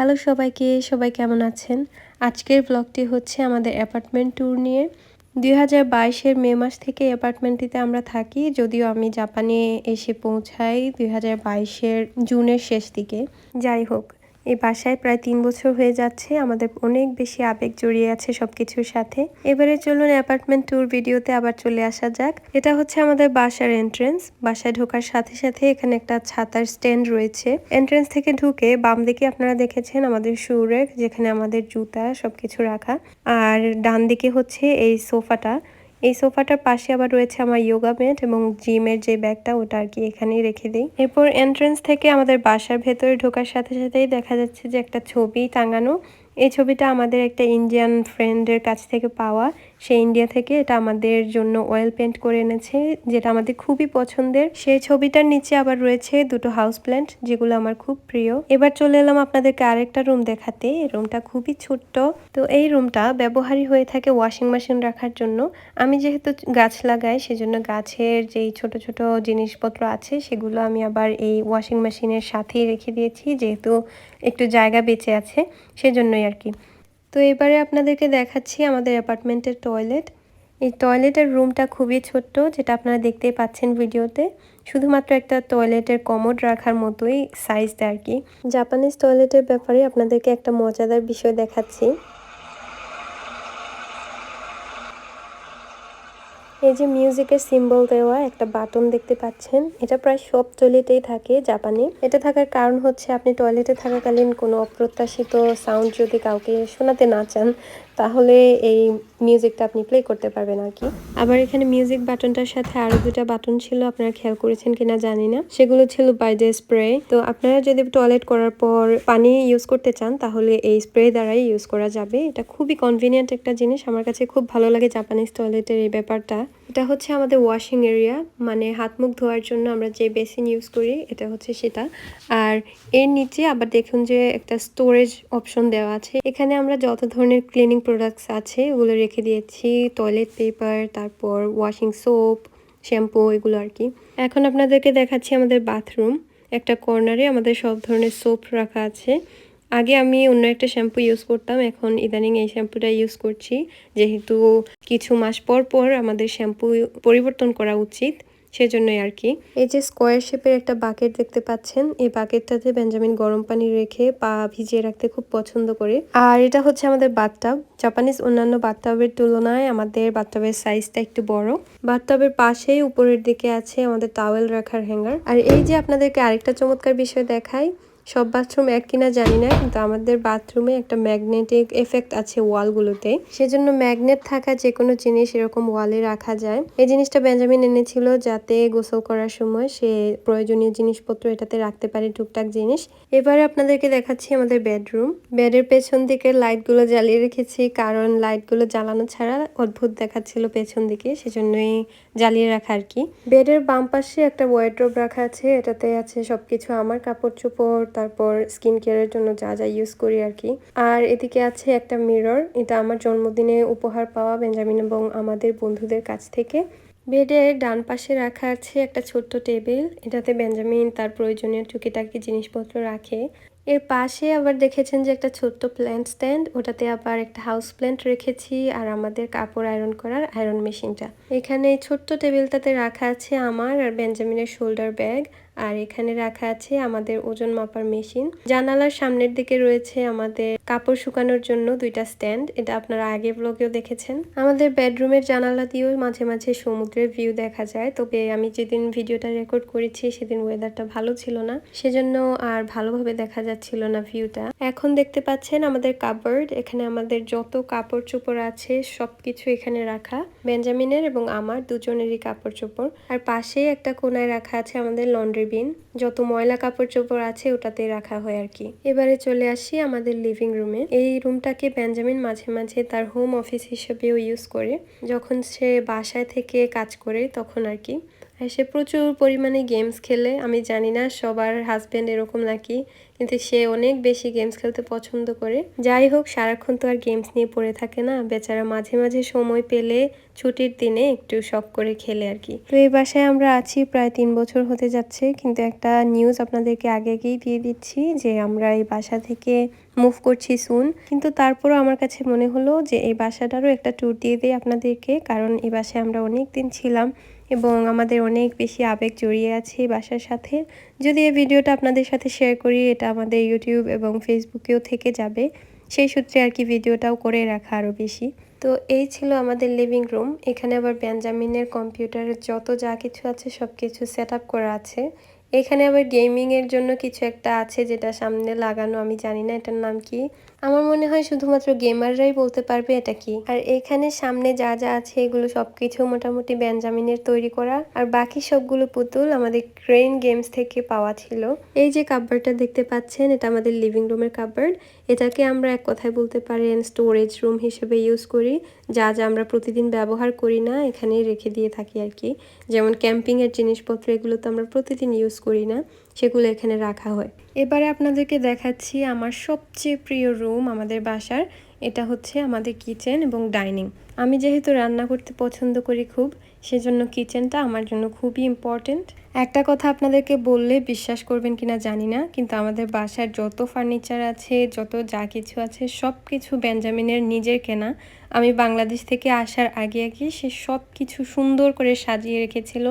Hello সবাইকে, সবাই কেমন আছেন? আজকের ব্লগটি হচ্ছে আমাদের অ্যাপার্টমেন্ট ট্যুর নিয়ে। দুই হাজার বাইশের মে মাস থেকে অ্যাপার্টমেন্টটিতে আমরা থাকি, যদিও আমি জাপানে এসে পৌঁছাই দুই হাজার বাইশের জুনের শেষ দিকে। যাই হোক এই বাসায় প্রায় তিন বছর হয়ে যাচ্ছে। আমাদের অনেক বেশি আবেগ জড়িয়ে আছে সবকিছুর সাথে। এবারে চলুন অ্যাপার্টমেন্ট ট্যুর ভিডিওতে আবার চলে আসা যাক। এটা হচ্ছে আমাদের বাসার এন্ট্রেন্স বাসায় ঢোকার সাথে সাথে এখানে একটা ছাতার স্ট্যান্ড রয়েছে। এন্ট্রেন্স থেকে ঢুকে বাম দিকে আপনারা দেখেছেন আমাদের রেক যেখানে আমাদের জুতা সবকিছু রাখা। আর ডান দিকে হচ্ছে এই সোফাটা। এই সোফাটার পাশে আবার রয়েছে আমার ইয়োগা ম্যাট এবং জিমের যে ব্যাগটা, ওটা আর কি এখানেই রেখে দিই। এরপর এন্ট্রেন্স থেকে আমাদের বাসার ভেতরে ঢোকার সাথে সাথেই দেখা যাচ্ছে যে একটা ছবি টাঙানো। এই ছবিটা আমাদের একটা ইন্ডিয়ান ফ্রেন্ডের কাছ থেকে পাওয়া। সে ইন্ডিয়া থেকে এটা আমাদের জন্য অয়েল পেন্ট করে এনেছে, যেটা আমাদের খুবই পছন্দের। সেই ছবিটার নিচে আবার রয়েছে দুটো হাউস প্ল্যান্ট যেগুলো আমার খুব প্রিয়। এবার চলে এলাম আপনাদেরকে আরেকটা রুম দেখাতে। রুমটা খুবই ছোট্ট। তো এই রুমটা ব্যবহারই হয়ে থাকে ওয়াশিং মেশিন রাখার জন্য। আমি যেহেতু গাছ লাগাই, সেজন্য গাছের যেই ছোট ছোট জিনিসপত্র আছে, সেগুলো আমি আবার এই ওয়াশিং মেশিনের সাথেই রেখে দিয়েছি, যেহেতু একটু জায়গা বেঁচে আছে, সেজন্যই আর কি। তো এবারে আপনাদেরকে দেখাচ্ছি আমাদের অ্যাপার্টমেন্টের টয়লেট। এই টয়লেটের রুমটা খুবই ছোট্ট, যেটা আপনারা দেখতেই পাচ্ছেন ভিডিওতে। শুধুমাত্র একটা টয়লেটের কমোড রাখার মতোই সাইজটা আর কি। জাপানিজ টয়লেটের ব্যাপারে আপনাদেরকে একটা মজাদার বিষয় দেখাচ্ছি। এই যে মিউজিকের সিম্বল দেওয়া একটা বাটন দেখতে পাচ্ছেন, এটা প্রায় সব টয়লেটেই থাকে জাপানে। এটা থাকার কারণ হচ্ছে আপনি টয়লেটে থাকাকালীন কোনো অপ্রত্যাশিত সাউন্ড যদি কাউকে শোনাতে না চান তাহলে এই মিউজিকটা আপনি প্লে করতে পারবেন আর কি। আবার এখানে মিউজিক বাটনটার সাথে আরও দুটা বাটন ছিল, আপনারা খেয়াল করেছেন কিনা জানি না। সেগুলো ছিল বাই দ্য স্প্রে তো আপনারা যদি টয়লেট করার পর পানি ইউজ করতে চান, তাহলে এই স্প্রে দ্বারাই ইউজ করা যাবে। এটা খুবই কনভিনিয়েন্ট একটা জিনিস। আমার কাছে খুব ভালো লাগে জাপানিজ টয়লেটের এই ব্যাপারটা। এটা হচ্ছে আমাদের ওয়াশিং এরিয়া মানে হাত মুখ ধোয়ার জন্য আমরা যে বেসিন ইউজ করি, এটা হচ্ছে সেটা। আর এর নিচে আবার দেখুন যে একটা স্টোরেজ অপশন দেওয়া আছে। এখানে আমরা যত ধরনের ক্লিনিং প্রোডাক্টস আছে, ওগুলো রেখে দিয়েছি। টয়লেট পেপার তারপর ওয়াশিং সোপ শ্যাম্পু এগুলো আর কি। এখন আপনাদেরকে দেখাচ্ছি আমাদের বাথরুম একটা কর্নারে আমাদের সব ধরনের সোপ রাখা আছে। আগে আমি অন্য একটা শ্যাম্পু ইউজ করতাম, এখন ইদানিং এই শ্যাম্পুটা ইউজ করছি। যেহেতু কিছু মাস পর পর আমাদের শ্যাম্পু পরিবর্তন করা উচিত, সেজন্যই আর কি। এই যে স্কোয়ার শেপের একটা বাকেট দেখতে পাচ্ছেন, এই বাকেটটাতে বেঞ্জামিন গরম পানি রেখে পা ভিজিয়ে রাখতে খুব পছন্দ করে। আর এটা হচ্ছে আমাদের বাথটাব জাপানিজ অন্যান্য বাথটাবের তুলনায় আমাদের বাথটাবের সাইজটা একটু বড়। বাথটাবের পাশেই উপরের দিকে আছে আমাদের টাওয়েল রাখার হ্যাঙ্গার আর এই যে আপনাদেরকে আরেকটা চমৎকার বিষয় দেখাই সব বাথরুম এক কিনা জানি না, কিন্তু আমাদের বাথরুমে একটা ম্যাগনেটিক এফেক্ট আছে ওয়ালগুলোতে সেজন্য ম্যাগনেট থাকা যে কোনো জিনিস এরকম ওয়ালে রাখা যায়। এই জিনিসটা বেঞ্জামিন এনেছিল যাতে গোসল করার সময় সে প্রয়োজনীয় জিনিসপত্র এটাতে রাখতে পারে টুকটাক জিনিস। এবারে আপনাদেরকে দেখাচ্ছি আমাদের বেডরুম বেডের পেছন দিকের লাইটগুলো জ্বালিয়ে রেখেছি, কারণ লাইটগুলো জ্বালানো ছাড়া অদ্ভুত দেখাচ্ছিল পেছন দিকে, সেজন্যই জ্বালিয়ে রাখা আর কি বেডের বাম পাশে একটা ওয়ার্ড্রোব রাখা আছে, এটাতে আছে সবকিছু, আমার কাপড় চোপড় তারপর স্কিন কেয়ারের জন্য যা যা ইউজ করি আর কি আর এদিকে আছে একটা মিরর এটা আমার জন্মদিনে উপহার পাওয়া বেঞ্জামিন এবং আমাদের বন্ধুদের কাছ থেকে। বেডের ডান পাশে রাখা আছে একটা ছোট্ট টেবিল এটাতে বেঞ্জামিন তার প্রয়োজনীয় টুকিটাকি জিনিসপত্র রাখে। এর পাশে আবার দেখেছেন যে একটা ছোট্ট প্ল্যান্ট স্ট্যান্ড ওটাতে আবার একটা হাউস প্ল্যান্ট রেখেছি আর আমাদের কাপড় আয়রন করার আয়রন মেশিনটা এখানে ছোট্ট টেবিলটাতে রাখা আছে আমার আর বেঞ্জামিনের শোল্ডার ব্যাগ আর এখানে রাখা আছে আমাদের ওজন মাপার মেশিন। জানালার সামনের দিকে রয়েছে আমাদের কাপড় শুকানোর জন্য দুইটা স্ট্যান্ড। এটা আপনারা আগে ব্লগেও দেখেছেন। আমাদের বেডরুমের জানালা দিয়েও মাঝে মাঝে সমুদ্রের ভিউ দেখা যায়। তবে আমি যেদিন ভিডিওটা রেকর্ড করেছি, সেদিন ওয়েদারটা ভালো ছিল না। সেজন্য আর ভালোভাবে দেখা যাচ্ছিল না ভিউটা এখন দেখতে পাচ্ছেন আমাদের কাপড় এখানে আমাদের যত কাপড় চোপড় আছে, সবকিছু এখানে রাখা। বেঞ্জামিনের এবং আমার দুজনেরই কাপড় চোপড় আর পাশেই একটা কোনায় রাখা আছে আমাদের লন্ড্রি বিন, যত ময়লা কাপড় চোপড় আছে ওটাতে রাখা হয় আর কি। এবারে চলে আসি আমাদের লিভিং রুমে এই রুমটাকে বেঞ্জামিন মাঝে মাঝে তার হোম অফিস হিসেবেও ইউজ করে। যখন সে বাসায় থেকে কাজ করে তখন আর কি। সে প্রচুর পরিমাণে গেমস খেলে। আমি জানি না সবার হাজব্যান্ড এরকম নাকি, কিন্তু সে অনেক বেশি গেমস খেলতে পছন্দ করে। যাই হোক, সারাক্ষণ তো আর গেমস নিয়ে পড়ে থাকে না। বেচারা মাঝে মাঝে সময় পেলে ছুটির দিনে একটু শখ করে খেলে আর কি। তো এই বাসায় আমরা আছি প্রায় তিন বছর হতে যাচ্ছে, কিন্তু একটা নিউজ আপনাদেরকে আগে আগেই দিয়ে দিচ্ছি যে আমরা এই বাসা থেকে মুভ করছি সুন কিন্তু তারপরও আমার কাছে মনে হলো যে এই বাসাটারও একটা ট্যুর দিয়ে দিই আপনাদেরকে, কারণ এই বাসায় আমরা অনেক দিন ছিলাম। এবং আমাদের অনেক বেশি আবেগ জড়িয়ে আছে বাসার সাথে। যদি এই ভিডিওটা আপনাদের সাথে শেয়ার করি, এটা আমাদের ইউটিউব এবং ফেসবুকেও থেকে যাবে। সেই সূত্রে আর কি ভিডিওটাও করে রাখা আরও বেশি। তো এই ছিল আমাদের লিভিং রুম এখানে আবার বেঞ্জামিনের কম্পিউটারের যত যা কিছু আছে সব কিছু সেট করা আছে। এখানে আবার গেমিংয়ের জন্য কিছু একটা আছে যেটা সামনে লাগানো, আমি জানি না এটার নাম কি। আমার মনে হয় শুধুমাত্র গেমাররাই বলতে পারবে এটা কি। আর এখানে সামনে যা যা আছে এগুলো সবকিছু মোটামুটি বেঞ্জামিনের তৈরি করা। আর বাকি সবগুলো পুতুল আমাদের ক্রেন গেমস থেকে পাওয়া ছিল। এই যে কাব্বারটা দেখতে পাচ্ছেন, এটা আমাদের লিভিং রুমের কাব্বার্ড এটাকে আমরা এক কথায় বলতে পারেন স্টোরেজ রুম হিসেবে ইউজ করি। যা যা আমরা প্রতিদিন ব্যবহার করি না, এখানেই রেখে দিয়ে থাকি আর কি। যেমন ক্যাম্পিংয়ের জিনিসপত্র, এগুলো তো আমরা প্রতিদিন ইউজ করি না। সেগুলো এখানে রাখা হয়। এবারে আপনাদেরকে দেখাচ্ছি আমার সবচেয়ে প্রিয় রুম আমাদের বাসার। এটা হচ্ছে আমাদের কিচেন এবং ডাইনিং আমি যেহেতু রান্না করতে পছন্দ করি খুব, সেজন্য কিচেনটা আমার জন্য খুবই ইম্পর্টেন্ট একটা কথা আপনাদেরকে বললে বিশ্বাস করবেন কিনা জানি না, কিন্তু আমাদের বাসার যত ফার্নিচার আছে, যত যা কিছু আছে সব কিছু বেঞ্জামিনের নিজের কেনা। আমি বাংলাদেশ থেকে আসার আগে আগে সে সব কিছু সুন্দর করে সাজিয়ে রেখেছিল।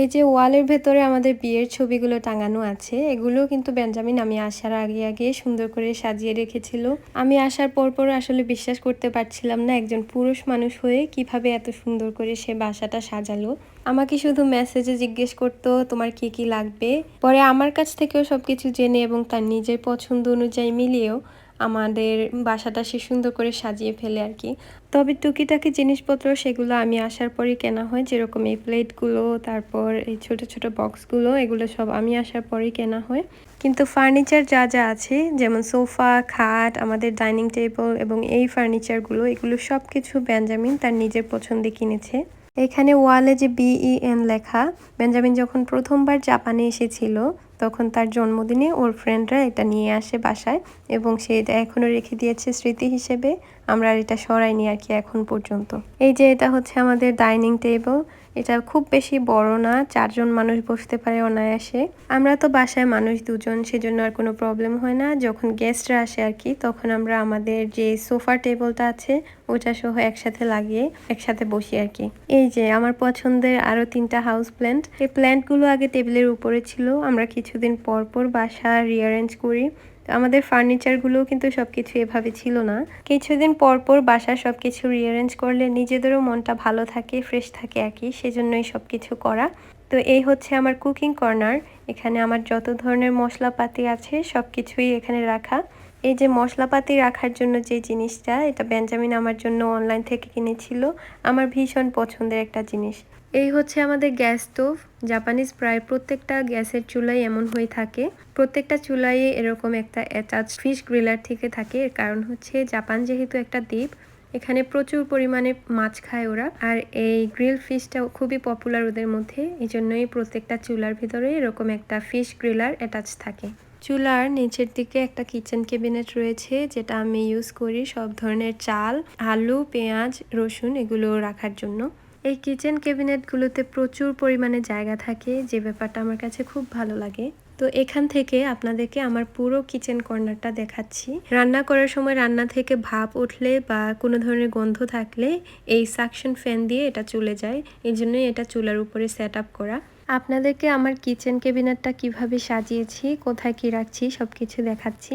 এই যে ওয়ালের ভেতরে আমাদের বিয়ের ছবিগুলো টাঙানো আছে এগুলো কিন্তু বেঞ্জামিন আমি আসার আগে আগে সুন্দর করে সাজিয়ে রেখেছিল। আমি আসার পর পর আসলে বিশ্বাস করতে পারছিলাম না, একজন পুরুষ মানুষ হয়ে কীভাবে এত সুন্দর করে সে বাসাটা সাজালো? আমাকে শুধু মেসেজে জিজ্ঞেস করতো, তোমার কি কি লাগবে? পরে আমার কাছ থেকেও সবকিছু জেনে এবং তার নিজের পছন্দ অনুযায়ী মিলিয়েও আমাদের বাসাটা সে সুন্দর করে সাজিয়ে ফেলে আর কি। তবে টুকিটাকি জিনিসপত্র সেগুলো আমি আসার পরই কেনা হয়, যেরকম এই প্লেটগুলো, তারপর এই ছোট ছোট বক্সগুলো, এগুলো সব আমি আসার পরেই কেনা হয়। কিন্তু ফার্নিচার যা যা আছে, যেমন সোফা, খাট, আমাদের ডাইনিং টেবিল এবং এই ফার্নিচারগুলো, এগুলো সব কিছু বেঞ্জামিন তার নিজের পছন্দে কিনেছে। এখানে ওয়ালে যে বিইএন লেখা, বেঞ্জামিন যখন প্রথমবার জাপানে এসেছিল তখন তার জন্মদিনে ওর ফ্রেন্ডরা এটা নিয়ে আসে বাসায় এবং সে এটা এখনও রেখে দিয়েছে স্মৃতি হিসেবে। আমরা এটা সরাইনি আর কি এখন পর্যন্ত। এই যে এটা হচ্ছে আমাদের ডাইনিং টেবিল এটা খুব বেশি বড় না, চারজন মানুষ বসতে পারে অনায়াসে। আমরা তো বাসায় মানুষ দুজন, সেজন্য আর কোনো প্রবলেম হয় না। যখন গেস্টরা আসে আর কি, তখন আমরা আমাদের যে সোফা টেবিলটা আছে, ওটা সহ একসাথে লাগিয়ে, একসাথে বসি আর কি। এই যে, আমার পছন্দের আরও তিনটা হাউস প্ল্যান্ট এই প্ল্যান্টগুলো আগে টেবিলের উপরে ছিল। আমরা কিছুদিন পর পর বাসা রিঅ্যারেঞ্জ করি। আমাদের ফার্নিচারগুলো কিন্তু সব কিছু এভাবে ছিল না। কিছুদিন পর পর বাসার সবকিছু রিঅ্যারেঞ্জ করলে নিজেদেরও মনটা ভালো থাকে ফ্রেশ থাকে কি, সেজন্যই সবকিছু করা। তো এই হচ্ছে আমার কুকিং কর্নার এখানে আমার যত ধরনের মশলাপাতি আছে সব কিছুই এখানে রাখা। এই যে মশলাপাতি রাখার জন্য যে জিনিসটা, এটা বেঞ্জামিন আমার জন্য অনলাইন থেকে কিনেছিল। আমার ভীষণ পছন্দের একটা জিনিস। এই হচ্ছে আমাদের গ্যাস স্টোভ। জাপানিজ প্রায় প্রত্যেকটা গ্যাসের চুলাই এমন হয়ে থাকে। প্রত্যেকটা চুলাই এরকম একটা অ্যাটাচ ফিশ গ্রিলার থেকে থাকে। এর কারণ হচ্ছে জাপান যেহেতু একটা দ্বীপ, এখানে প্রচুর পরিমাণে মাছ খায় ওরা। আর এই গ্রিল ফিশটা খুবই পপুলার ওদের মধ্যে। এই জন্যই প্রত্যেকটা চুলার ভিতরে এরকম একটা ফিশ গ্রিলার অ্যাটাচ থাকে। চুলার নিচের দিকে একটা কিচেন ক্যাবিনেট রয়েছে, যেটা আমি ইউজ করি সব ধরনের চাল, আলু, পেঁয়াজ, রসুন এগুলো রাখার জন্য। এই কিচেন ক্যাবিনেটগুলোতে প্রচুর পরিমাণে জায়গা থাকে, যে ব্যাপারটা আমার কাছে খুব ভালো লাগে। তো এখান থেকে আপনাদেরকে আমার পুরো কিচেন কর্নারটা দেখাচ্ছি। রান্না করার সময় রান্না থেকে ভাপ উঠলে বা কোনো ধরনের গন্ধ থাকলে এই সাকশন ফ্যান দিয়ে এটা চলে যায়। এই জন্যই এটা চুলার উপরে সেট করা। আপনাদেরকে আমার কিচেন ক্যাবিনেটটা কীভাবে সাজিয়েছি, কোথায় কি রাখছি সব কিছু দেখাচ্ছি।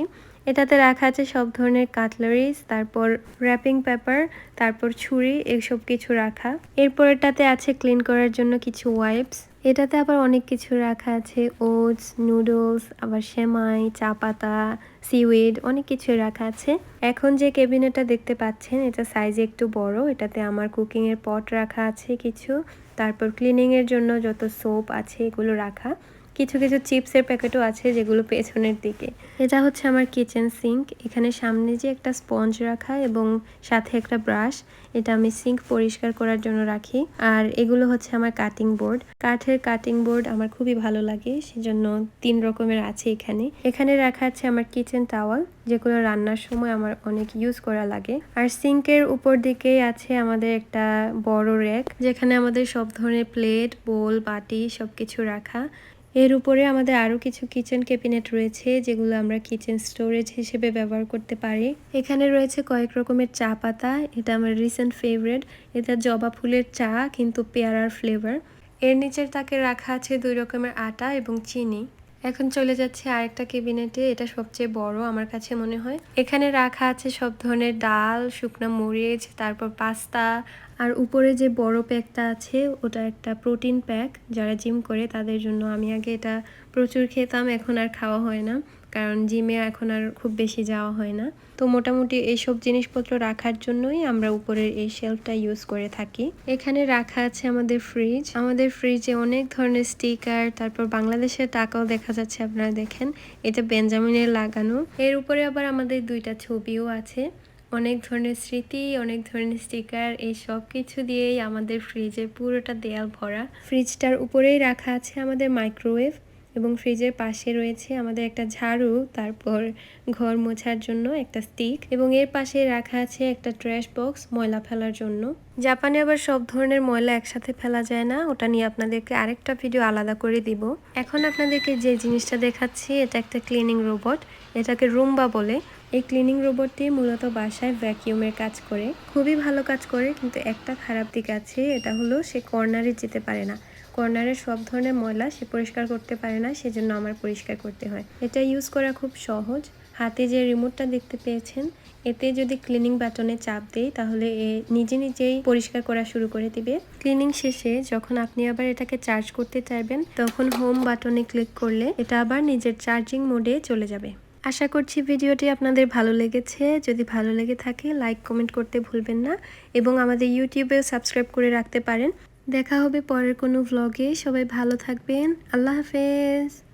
এটাতে রাখা আছে সব ধরনের কাটলারিস, তারপর র্যাপিং পেপার তারপর ছুরি, এসব কিছু রাখা। এরপর এটাতে আছে ক্লিন করার জন্য কিছু ওয়াইপস এটাতে আবার অনেক কিছু রাখা আছে, ওটস, নুডলস, আবার সেমাই, চা পাতা, সিউইড, অনেক কিছু রাখা আছে। এখন যে কেবিনেটটা দেখতে পাচ্ছেন, এটা সাইজে একটু বড়, এটাতে আমার কুকিং এর পট রাখা আছে কিছু। তারপর ক্লিনিংয়ের জন্য যত সোপ আছে, এগুলো রাখা। কিছু কিছু চিপসের প্যাকেটও আছে যেগুলো পেছনের দিকে। এটা হচ্ছে আমার কিচেন সিঙ্ক। এখানে সামনে যে একটা স্পঞ্জ রাখা এবং সাথে একটা ব্রাশ, এটা আমি সিঙ্ক পরিষ্কার করার জন্য রাখি। আর এগুলো হচ্ছে আমার কাটিং বোর্ড। কাঠের কাটিং বোর্ড আমার খুবই ভালো লাগে, সেজন্য তিন রকমের আছে এখানে। এখানে রাখা আছে আমার কিচেন টাওয়াল, যেগুলো রান্নার সময় আমার অনেক ইউজ করা লাগে। আর সিঙ্কের উপর দিকে আছে আমাদের একটা বড় র্যাক যেখানে আমাদের সব ধরনের প্লেট, বোল, বাটি সবকিছু রাখা। এর উপরে আমাদের আরও কিছু কিচেন ক্যাবিনেট রয়েছে, যেগুলো আমরা কিচেন স্টোরেজ হিসেবে ব্যবহার করতে পারি। এখানে রয়েছে কয়েক রকমের চা পাতা, এটা আমার রিসেন্ট ফেভারেট এটা জবা ফুলের চা, কিন্তু পেয়ারার ফ্লেভার এর নিচের তাকে রাখা আছে দুই রকমের আটা এবং চিনি। এখন চলে যাচ্ছে আরেকটা কেবিনেটে এটা সবচেয়ে বড় আমার কাছে মনে হয়। এখানে রাখা আছে সব ধরনের ডাল, শুকনা মরিচ, তারপর পাস্তা আর উপরে যে বড় প্যাকটা আছে, ওটা একটা প্রোটিন প্যাক যারা জিম করে, তাদের জন্য আমি আগে এটা প্রচুর খেতাম, এখন আর খাওয়া হয় না। কারণ জিমে এখন আর খুব বেশি যাওয়া হয় না। তো মোটামুটি এইসব জিনিসপত্র রাখার জন্যই আমরা উপরের এই শেলফটা ইউজ করে থাকি। এখানে রাখা আছে আমাদের ফ্রিজ আমাদের ফ্রিজে অনেক ধরনের স্টিকার তারপর বাংলাদেশের টাকাও দেখা যাচ্ছে, আপনারা দেখেন। এটা বেঞ্জামিনের লাগানো। এর উপরে আবার আমাদের দুইটা ছবিও আছে। অনেক ধরনের স্মৃতি, অনেক ধরনের স্টিকার এই সব কিছু দিয়েই আমাদের ফ্রিজে পুরোটা দেয়াল ভরা। ফ্রিজটার উপরেই রাখা আছে আমাদের মাইক্রোওয়েভ এবং ফ্রিজের পাশে রয়েছে আমাদের একটা ঝাড়ু, তারপর ঘর মোছার জন্য একটা স্টিক এবং এর পাশে রাখা আছে একটা ট্র্যাশ বক্স ময়লা ফেলার জন্য। জাপানে আবার সব ধরনের ময়লা একসাথে ফেলা যায় না, ওটা নিয়ে আপনাদেরকে আরেকটা ভিডিও আলাদা করে দিব। এখন আপনাদেরকে যে জিনিসটা দেখাচ্ছি, এটা একটা ক্লিনিং রোবট এটাকে রুম্বা বলে। এই ক্লিনিং রোবটটি মূলত বাসায় ভ্যাকিউমের কাজ করে। খুবই ভালো কাজ করে, কিন্তু একটা খারাপ দিক আছে, এটা হলো সে কর্নারে যেতে পারে না। কর্নারের সব ধরনের ময়লা সে পরিষ্কার করতে পারে না, সেজন্য আমার পরিষ্কার করতে হয়। এটা ইউজ করা খুব সহজ। হাতে যে রিমোটটা দেখতে পেয়েছেন, এতে যদি ক্লিনিং বাটনে চাপ দেই, তাহলে এ নিজে নিজেই পরিষ্কার করা শুরু করে দিবে। ক্লিনিং শেষে যখন আপনি আবার এটাকে চার্জ করতে চাইবেন, তখন হোম বাটনে ক্লিক করলে এটা আবার নিজের চার্জিং মোডে চলে যাবে। আশা করছি ভিডিওটি আপনাদের ভালো লেগেছে। যদি ভালো লেগে থাকে লাইক কমেন্ট করতে ভুলবেন না এবং আমাদের ইউটিউবেও সাবস্ক্রাইব করে রাখতে পারেন। দেখা হবে পরের কোনো ভ্লগে সবাই ভালো থাকবেন। আল্লাহ হাফেজ।